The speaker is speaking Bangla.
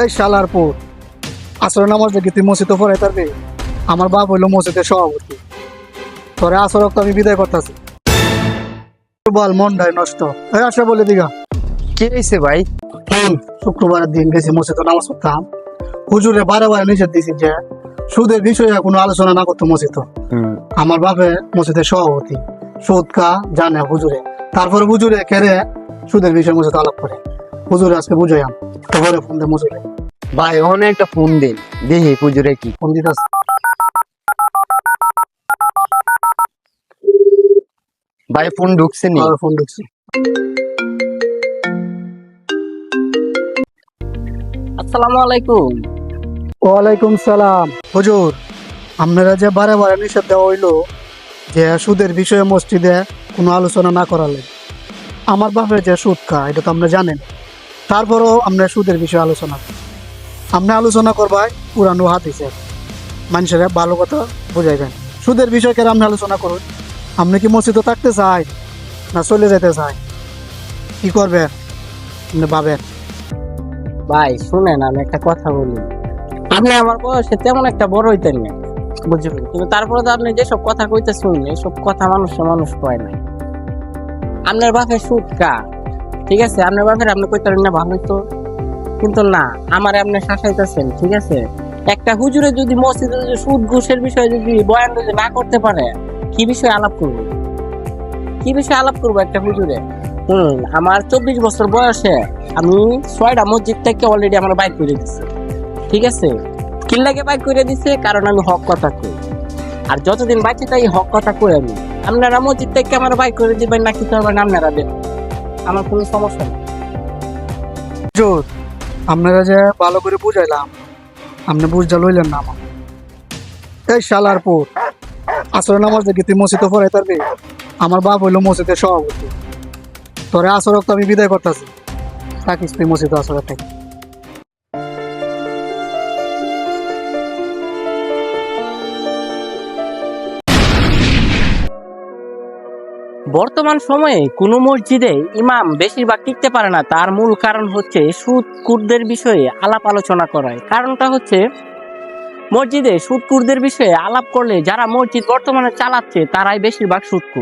এই শালার পর আসর নামাজ দেখি তুই মসজিদে পড়াই পারবি আমার বাপ হইল মসজিদের সভাপতি। তোরে আসর রক্ত আমি বিদায় করতেছি। বল মনটাই নষ্ট। এই আসলে বলে দিগা কি হয়েছে ভাই? শুক্রবারের দিন গেছি মসজিদে নামাজ পড়তাম। হুজুরে বারে বারে নিষেধ দিয়েছি যে সুদের বিষয়ে কোনো আলোচনা না করতো মসজিদ। আমার বাপে মসজিদের সভাপতি। সুদ কা জানে হুজুরে। তারপরে হুজুরে কেড়ে সুদের বিষয়ে মসজিদ আলাপ করে। হুজুরে আজকে বুঝাইয়াম। তারপরে ফোন দে মসজিদে ভাই ওখানে একটা ফোন দিন। দেখি পুজোরে কি। ফোন দিতেছে। ভাই ফোন ঢুকছে নি? ফোন ঢুকছি। আসসালামু আলাইকুম। ওয়ালাইকুম সালাম। হুজুর আপনারা যে বারে বারে নিষেধ দেওয়া হইল যে সুদের বিষয়ে মসজিদে কোনো আলোচনা না করালে আমার বাপের যে সুদ খা এটা তো আপনি জানেন। তারপরও আমরা সুদের বিষয়ে আলোচনা। আপনি আলোচনা করবাই পুরানো হাতিছে মানুষের ভালো কথা বুঝাইবেন। সুদের বিষয় কেন আপনি আলোচনা করুন আপনি কি মসজিদে থাকতে চাই না চলে যেতে চাই? কি করবেন? আপনি ভাবেন। ভাই, শুনেন, আমি একটা কথা বলি। আপনি আমার বয়সে তেমন একটা বড় হইতেন না, বুঝলেন? কিন্তু তারপরে তো আপনি যেসব কথা কইতে শুনলেন, এসব কথা মানুষে মানুষ কয় নাই। আপনার বাপের সুদ কা ঠিক আছে? আপনার বাপের আপনি কইতেন না ভালোই তো। কিন্তু না, আমার আপনি শাসাইতেছেন, ঠিক আছে? একটা হুজুরে যদি মসজিদে যদি সুদ ঘুষের বিষয়ে যদি বয়ান যদি না করতে পারে, কি বিষয়ে আলাপ করব? কি বিষয়ে আলাপ করব একটা হুজুরে? হুম, আমার চব্বিশ বছর বয়সে আমি ছয়টা মসজিদ থেকে অলরেডি আমার বাইক করে দিচ্ছে ঠিক আছে? কিল্লাকে বাইক করে দিছে? কারণ আমি হক কথা কই। আর যতদিন বাঁচি তাই হক কথা কই আমি। আপনারা মসজিদ থেকে আমার বাইক করে দিবেন না কি করবেন আপনারা দেন। আমার কোনো সমস্যা নেই। জোর, আপনারা যে ভালো করে বুঝাইলাম, আপনি বুঝতে লইলেন না আমার এই শালার পুর আসর নামাজ দেখি তুই মসজিদে পড়াই তারবি আমার বাপ হইল মসজিদের সভাপতি। তোরে আসরক তো আমি বিদায় করতেছি। থাকিস তুই মসজিদে আসরের থেকে। বর্তমান সময়ে কোনো মসজিদে ইমাম বেশিরভাগ টিকতে পারে না। তার মূল কারণ হচ্ছে সুদ কুরদের বিষয়ে আলাপ আলোচনা করায় কারণটা হচ্ছে, মসজিদে সুদ কুরদের বিষয়ে আলাপ করলে যারা মসজিদ বর্তমানে চালাচ্ছে, তারাই বেশিরভাগ সুদকুর।